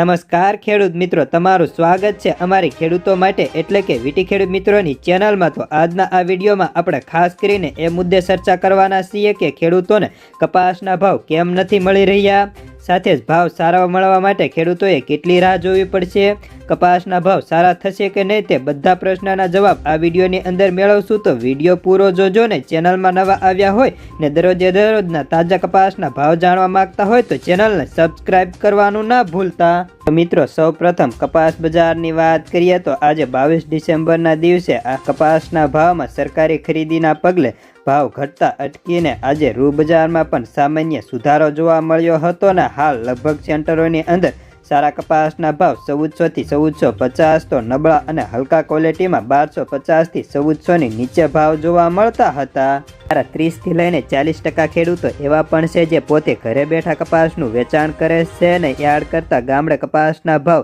નમસ્કાર ખેડૂત મિત્રો, તમારું સ્વાગત છે અમારી ખેડૂતો માટે. એટલે કે વીટી ખેડૂત મિત્રોની ચેનલમાં તો આજના આ વિડીયોમાં આપણે ખાસ કરીને એ મુદ્દે ચર્ચા કરવાના છીએ કે ખેડૂતોને કપાસના ભાવ કેમ નથી મળી રહ્યા? સાથે જ ભાવ સારા મળવા માટે ખેડૂતોએ કેટલી રાહ જોવી પડશે? કપાસના ભાવ સારા થશે કે નહીં તે બધા પ્રશ્નના જવાબ આ વિડીયોની અંદર મેળવશું. તો વીડિયો પૂરો જોજો ને ચેનલમાં નવા આવ્યા હોય ને દરરોજે દરરોજના તાજા કપાસના ભાવ જાણવા માંગતા હોય તો ચેનલને સબસ્ક્રાઈબ કરવાનું ના ભૂલતા. મિત્રો સૌ કપાસ બજારની વાત કરીએ તો આજે બાવીસ ડિસેમ્બરના દિવસે આ કપાસના ભાવમાં સરકારી ખરીદીના પગલે ભાવ ઘટતા અટકીને આજે રૂ બજારમાં પણ સામાન્ય સુધારો જોવા મળ્યો હતો ને હાલ લગભગ સેન્ટરોની અંદર સારા કપાસના ભાવ ચૌદસોથી ચૌદસો પચાસ તો નબળા અને હલકા ક્વોલિટીમાં બારસો પચાસથી ચૌદસોની નીચે ભાવ જોવા મળતા હતા. ત્યારે ત્રીસથી લઈને ચાલીસ ટકા ખેડૂતો એવા પણ છે જે પોતે ઘરે બેઠા કપાસનું વેચાણ કરે છે ને યાર્ડ કરતાં ગામડે કપાસના ભાવ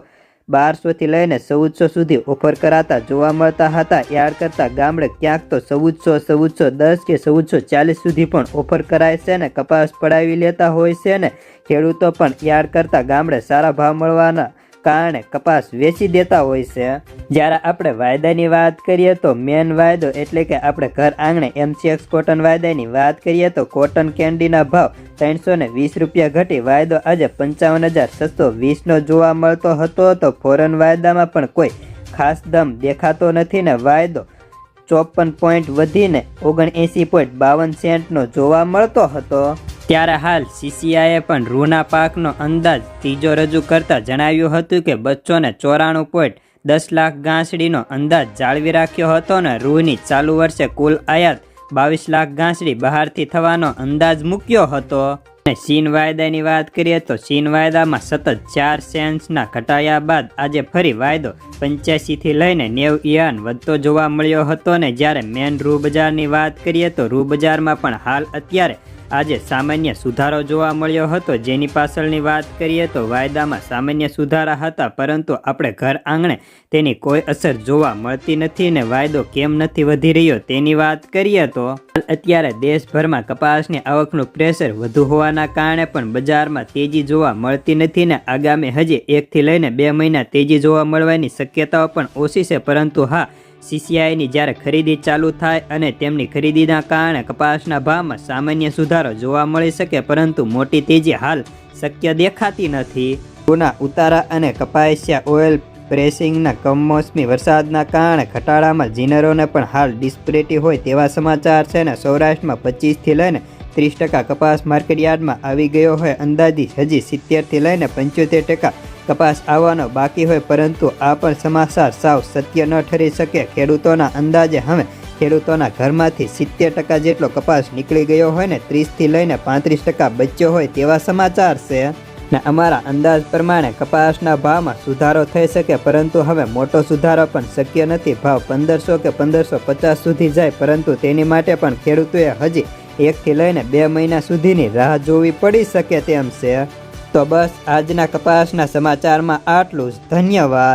બારસોથી લઈને ચૌદસો સુધી ઓફર કરાતા, જોવા મળતા હતા. યાર્ડ કરતાં ગામડે ક્યાંક તો ચૌદસો ચૌદસો દસ કે ચૌદસો ચાલીસ સુધી પણ ઓફર કરાય છે ને, કપાસ પડાવી લેતા હોય છે ને, ખેડૂતો પણ યાર્ડ કરતાં ગામડે સારા ભાવ મળવાના કારણે કપાસ વેચી દેતા હોય છે. જ્યારે આપણે વાયદાની વાત કરીએ તો મેન વાયદો એટલે કે આપણે ઘર આંગણે એમસીએક્સ કોટન વાયદાની વાત કરીએ તો કોટન કેન્ડીના ભાવ ત્રણસો ને વીસ રૂપિયા ઘટી વાયદો આજે પંચાવન હજાર છસો વીસનો જોવા મળતો હતો તો ફોરન વાયદામાં પણ કોઈ ખાસ દમ દેખાતો નથી ને વાયદો ચોપન પોઈન્ટ વધીને ઓગણએંસી પોઈન્ટ બાવન સેન્ટનો જોવા મળતો હતો. ત્યારે હાલ સીસીઆઈએ પણ રૂના પાકનો અંદાજ ત્રીજો રજૂ કરતા જણાવ્યું હતું કે બચ્ચોને ચોરાણું પોઈન્ટ દસ લાખ ગાંસડીનો અંદાજ જાળવી રાખ્યો હતો ને રૂની ચાલુ વર્ષે કુલ આયાત બાવીસ લાખ ગાંસડી બહારથી થવાનો અંદાજ મૂક્યો હતો. અને ચીન વાયદાની વાત કરીએ તો ચીન વાયદામાં સતત ચાર સેન્સના ઘટાયા બાદ આજે ફરી વાયદો પંચ્યાસીથી લઈને નેવ ઇયાન વધતો જોવા મળ્યો હતો ને જ્યારે મેન રૂ બજારની વાત કરીએ તો રૂ બજારમાં પણ હાલ અત્યારે આજે સામાન્ય સુધારો જોવા મળ્યો હતો. જેની પાછળની વાત કરીએ તો વાયદામાં સામાન્ય સુધારા હતા, પરંતુ આપણે ઘર આંગણે તેની કોઈ અસર જોવા મળતી નથી ને વાયદો કેમ નથી વધી રહ્યો તેની વાત કરીએ તો અત્યારે દેશભરમાં કપાસની આવકનું પ્રેશર વધુ હોવાના કારણે પણ બજારમાં તેજી જોવા મળતી નથી ને આગામી હજી એકથી લઈને બે મહિના તેજી જોવા મળવાની શક્યતાઓ પણ ઓછી છે. પરંતુ હા સીસીઆઈની જ્યારે ખરીદી ચાલુ થાય અને તેમની ખરીદીના કારણે કપાસના ભાવમાં સામાન્ય સુધારો જોવા મળી શકે, પરંતુ મોટી તેજી હાલ શક્ય દેખાતી નથી. ગુના, ઉતારા અને કપાસિયા ઓઇલ પ્રેસિંગના કમોસમી વરસાદના કારણે ઘટાડામાં જીનરોને પણ હાલ ડિસ્પ્રેટી હોય તેવા સમાચાર છે અને સૌરાષ્ટ્રમાં પચીસથી લઈને ત્રીસ ટકા કપાસ માર્કેટયાર્ડમાં આવી ગયો હોય અંદાજી હજી સિત્તેરથી લઈને પંચોતેર ટકા કપાસ આવવાનો બાકી હોય, પરંતુ આ પણ સમાચાર સાવ સત્ય ન ઠરી શકે. ખેડૂતોના અંદાજે હવે ખેડૂતોના ઘરમાંથી સિત્તેર ટકા જેટલો કપાસ નીકળી ગયો હોય ને ત્રીસથી લઈને પાંત્રીસ ટકા બચ્યો હોય તેવા સમાચાર છે. ને અમારા અંદાજ પ્રમાણે કપાસના ભાવમાં સુધારો થઈ શકે, પરંતુ હવે મોટો સુધારો પણ શક્ય નથી. ભાવ પંદરસો કે પંદરસો પચાસ સુધી જાય, પરંતુ તેની માટે પણ ખેડૂતોએ હજી એકથી લઈને બે મહિના સુધીની રાહ જોવી પડી શકે તેમ છે. તો બસ આજના કપાસના સમાચારમાં આટલું જ. ધન્યવાદ.